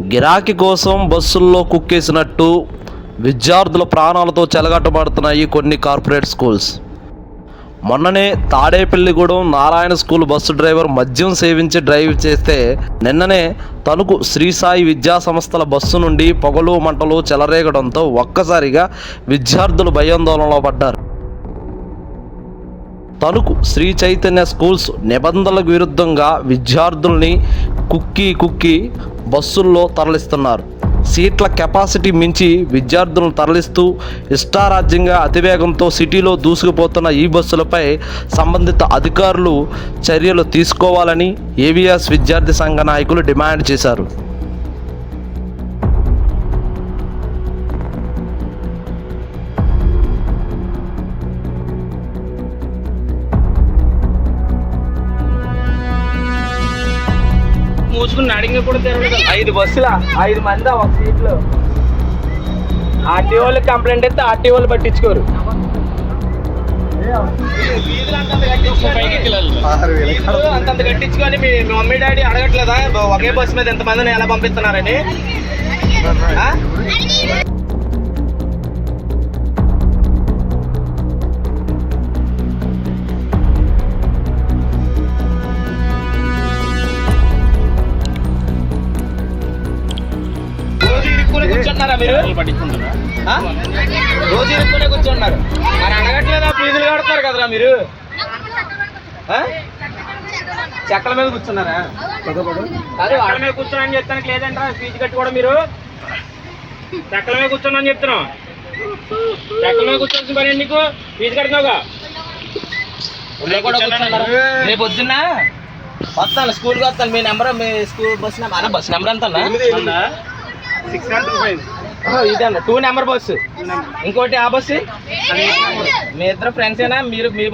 గిరాకీ కోసం బస్సుల్లో కుక్కేసినట్టు విద్యార్థుల ప్రాణాలతో చెలగట్టబడుతున్నాయి కొన్ని కార్పొరేట్ స్కూల్స్. మొన్ననే Tadepalligudem Narayana school bus driver మద్యం సేవించి డ్రైవ్ చేస్తే నిన్ననే తణుకు శ్రీ సాయి విద్యా సంస్థల బస్సు నుండి పొగలు మంటలు చెలరేగడంతో ఒక్కసారిగా విద్యార్థులు భయాందోళనలో పడ్డారు. తణుకు శ్రీ చైతన్య స్కూల్స్ నిబంధనలకు విరుద్ధంగా విద్యార్థుల్ని కుక్కి కుక్కి బస్సుల్లో తరలిస్తున్నారు. సీట్ల కెపాసిటీ మించి విద్యార్థులను తరలిస్తూ ఇష్టారాజ్యంగా అతివేగంతో సిటీలో దూసుకుపోతున్న ఈ బస్సులపై సంబంధిత అధికారులు చర్యలు తీసుకోవాలని ఏవిఎస్ విద్యార్థి సంఘ నాయకులు డిమాండ్ చేశారు. మూసుకుని నడింగ కూడా ఐదు బస్సులా? ఐదు మంది ఒక సీట్లో? ఆర్టీ వాళ్ళకి కంప్లైంట్ అయితే ఆర్టీ వాళ్ళు పట్టించుకోరు. అంతంత కట్టించుకొని మీ మమ్మీ డాడీ అడగట్లేదా? ఒకే బస్సు మీద ఎంతమందిని ఎలా పంపిస్తున్నారని? కూర్చుంటున్నారా మీరు? రోజు ఇరుక్కునే కూర్చుంటున్నారు మరి అడగట్లేదా ఫీజులు కడుతున్నారు కదరా మీరు? చెక్కల మీద కూర్చున్నారా? అక్కడ మీద కూర్చోనని చెప్తానికి లేదంటారా. ఫీజు కట్టి కూడా మీరు. చెక్కల మీద కూర్చోనని చెప్తున్నాం చెక్కల మీద కూర్చోవలసిన పని నీకు ఫీజు కడుతున్నావుగా. రేపు కూర్చున్నారు. పొద్దున్న వస్తాను. స్కూల్కి వస్తాను. మీ నెంబర్ మీ స్కూల్ బస్ నెంబర్. అన్న బస్ నెంబర్ ఎంత ఇదే టూ నెంబర్ బస్సు ఇంకోటి ఆ బస్సు మీ ఇద్దరు ఫ్రెండ్స్ ఏనా? మీరు మీ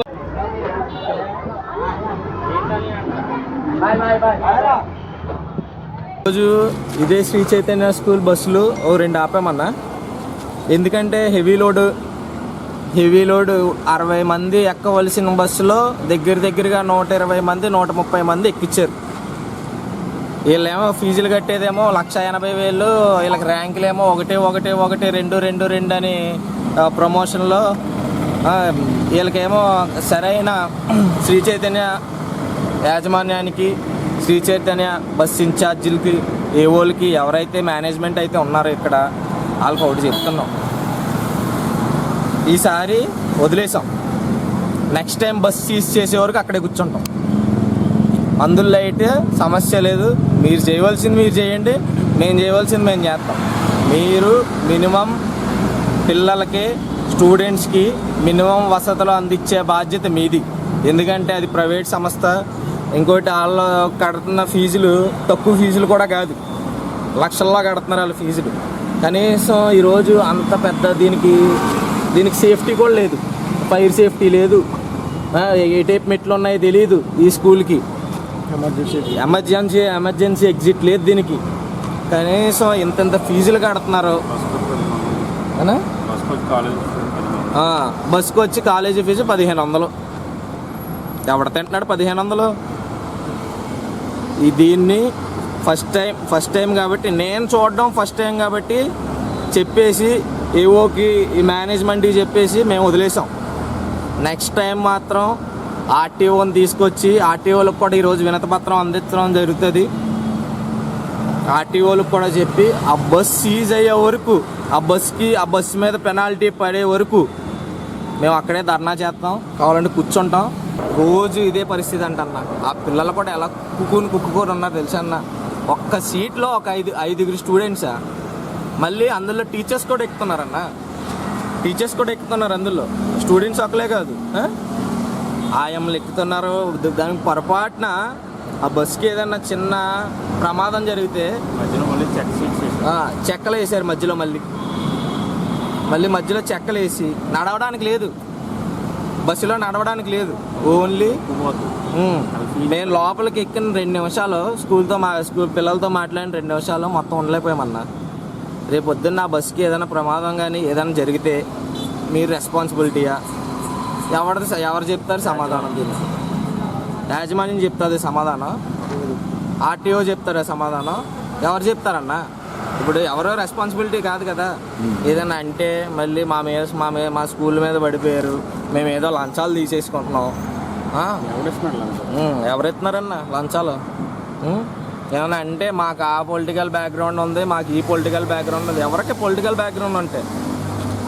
రోజు ఇదే శ్రీ చైతన్య స్కూల్ బస్సులు ఓ రెండు ఆపామన్నా. ఎందుకంటే హెవీ లోడ్ హెవీ లోడ్ అరవై మంది ఎక్కవలసిన బస్సులో దగ్గర దగ్గరగా నూట ఇరవై మంది నూట ముప్పై మంది ఎక్కించారు వీళ్ళేమో ఫీజులు కట్టేదేమో లక్ష ఎనభై వేలు వీళ్ళకి ర్యాంకులేమో ఒకటి ఒకటి ఒకటి రెండు రెండు రెండు అని ప్రమోషన్లో. వీళ్ళకేమో సరైన శ్రీ చైతన్య యాజమాన్యానికి శ్రీ చైతన్య బస్ ఇన్ఛార్జీలకి ఏవోలకి ఎవరైతే మేనేజ్మెంట్ అయితే ఉన్నారో ఇక్కడ వాళ్ళకి ఒకటి చెప్తున్నాం. ఈసారి వదిలేసాం. నెక్స్ట్ టైం బస్ సీజ్ చేసే వరకు అక్కడే కూర్చుంటాం. అందులో అయితే సమస్య లేదు. మీరు చేయవలసింది మీరు చేయండి. మేము చేయవలసింది మేము చేస్తాం. మీరు మినిమం పిల్లలకి స్టూడెంట్స్కి మినిమం వసతులు అందించే బాధ్యత మీది. ఎందుకంటే అది ప్రైవేట్ సంస్థ. ఇంకోటి వాళ్ళు కడుతున్న ఫీజులు తక్కువ ఫీజులు కూడా కాదు. లక్షల్లో కడుతున్నారు వాళ్ళ ఫీజులు. కనీసం ఈరోజు అంత పెద్ద దీనికి దీనికి సేఫ్టీ కూడా లేదు. ఫైర్ సేఫ్టీ లేదు. ఏ టైప్ మెట్లు ఉన్నాయో తెలియదు ఈ స్కూల్కి. ఎమర్జెన్సీ. ఎమర్జెన్సీ ఎగ్జిట్ లేదు దీనికి. కనీసం ఇంత ఇంత ఫీజులు కడుతున్నారు. బస్కు వచ్చి కాలేజీ ఫీజు పదిహేను వందలు ఎవడ తింటున్నాడు పదిహేను వందలు ఈ దీన్ని ఫస్ట్ టైం ఫస్ట్ టైం కాబట్టి నేను చూడడం ఫస్ట్ టైం కాబట్టి చెప్పేసి ఏవోకి ఈ మేనేజ్మెంట్కి చెప్పేసి మేము వదిలేసాం. నెక్స్ట్ టైం మాత్రం ఆర్టీఓని తీసుకొచ్చి ఆర్టీఓలకు కూడా ఈరోజు వినతపత్రం అందించడం జరుగుతుంది. ఆర్టీఓలకు కూడా చెప్పి ఆ బస్ సీజ్ అయ్యే వరకు ఆ బస్కి ఆ బస్ మీద పెనాల్టీ పడే వరకు మేము అక్కడే ధర్నా చేస్తాం. కావాలంటే కూర్చుంటాం. రోజు ఇదే పరిస్థితి అంటన్న. ఆ పిల్లలు కూడా ఎలా కుక్కుని కుక్కుకొని ఉన్నారు తెలుసన్న ఒక్క సీట్లో ఒక ఐదు ఐదుగురు స్టూడెంట్సా? మళ్ళీ అందులో టీచర్స్ కూడా ఎక్కుతున్నారన్న. టీచర్స్ కూడా ఎక్కుతున్నారు అందులో. స్టూడెంట్స్ ఒకలే కాదు ఆయమ్మలు ఎక్కుతున్నారు దానికి పొరపాటున ఆ బస్కి ఏదైనా చిన్న ప్రమాదం జరిగితే చెక్కలు వేసారు మధ్యలో మళ్ళీ. మళ్ళీ మధ్యలో చెక్కలు వేసి నడవడానికి లేదు. బస్సులో నడవడానికి లేదు. ఓన్లీ నేను లోపలికి ఎక్కిన రెండు నిమిషాలు స్కూల్తో మా స్కూల్ పిల్లలతో మాట్లాడిన రెండు నిమిషాలు మొత్తం ఉండలేకపోయామన్నా. రేపు పొద్దున్న ఆ బస్కి ఏదైనా ప్రమాదం కానీ ఏదైనా జరిగితే మీరు రెస్పాన్సిబిలిటీయా ఎవరి ఎవరు చెప్తారు సమాధానం దీన్ని యాజమాన్యం చెప్తుంది సమాధానం. ఆర్టీఓ చెప్తారా సమాధానం? ఎవరు చెప్తారన్నా? ఇప్పుడు ఎవరో రెస్పాన్సిబిలిటీ కాదు కదా. ఏదైనా అంటే మళ్ళీ మా మీద మా మీద మా స్కూల్ మీద పడిపోయారు. మేము ఏదో లంచాలు తీసేసుకుంటున్నాం. ఎవరు ఇస్తున్నారన్న లంచాలు? ఉం? ఏమన్నా అంటే మాకు ఆ పొలిటికల్ బ్యాక్గ్రౌండ్ ఉంది మాకు ఈ పొలిటికల్ బ్యాక్గ్రౌండ్ ఉంది. ఎవరికి పొలిటికల్ బ్యాక్గ్రౌండ్ ఉంటే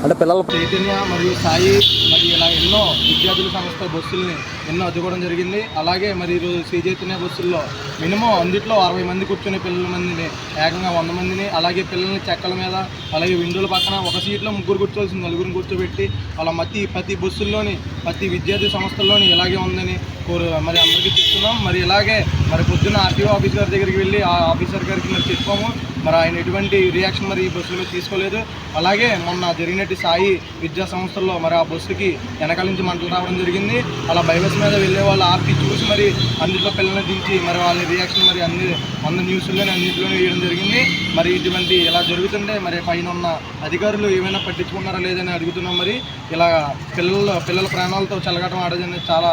అంటే పిల్లల చైతన్య మరియు సాయి మరి ఇలా ఎన్నో విద్యార్థుల సంస్థ బస్సుల్ని ఎన్నో అద్దుకోవడం జరిగింది. అలాగే మరి ఈరోజు శ్రీ చైతన్య బస్సుల్లో మినిమం అందుట్లో అరవై మంది కూర్చునే పిల్లల మందిని ఏకంగా వంద మందిని అలాగే పిల్లల్ని చెక్కల మీద అలాగే విండోల పక్కన ఒక సీట్లో ముగ్గురు కూర్చోవలసింది నలుగురిని కూర్చోబెట్టి అలా మతి ప్రతి బస్సుల్లోని ప్రతి విద్యార్థి సంస్థల్లోని ఇలాగే ఉందని కోరు మరి అందరికీ చెప్తున్నాం. మరి ఇలాగే మరి పొద్దున్న ఆర్టీఓ ఆఫీసర్ దగ్గరికి వెళ్ళి ఆ ఆఫీసర్ గారికి మరి చెప్పాము. మరి ఆయన ఎటువంటి రియాక్షన్ మరి ఈ బస్సుల మీద తీసుకోలేదు. అలాగే మొన్న జరిగినట్టు సాయి విద్యా సంస్థల్లో మరి ఆ బస్సుకి వెనకాల నుంచి మంటలు రావడం జరిగింది. అలా బైబస్ మీద వెళ్ళే వాళ్ళు ఆపి చూసి మరి అందులో పిల్లల్ని దించి మరి వాళ్ళ రియాక్షన్ మరి అన్ని వంద న్యూస్లోనే అన్నింటిలోనే వేయడం జరిగింది. మరి ఇటువంటి ఇలా జరుగుతుంటే మరి పైన ఉన్న అధికారులు ఏమైనా పట్టించుకున్నారా లేదని అడుగుతున్నాం మరి. ఇలా పిల్లల పిల్లల ప్రాణాలతో చెలగటం ఆడదని చాలా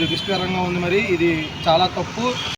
దుష్కరంగా ఉంది మరి. ఇది చాలా తప్పు.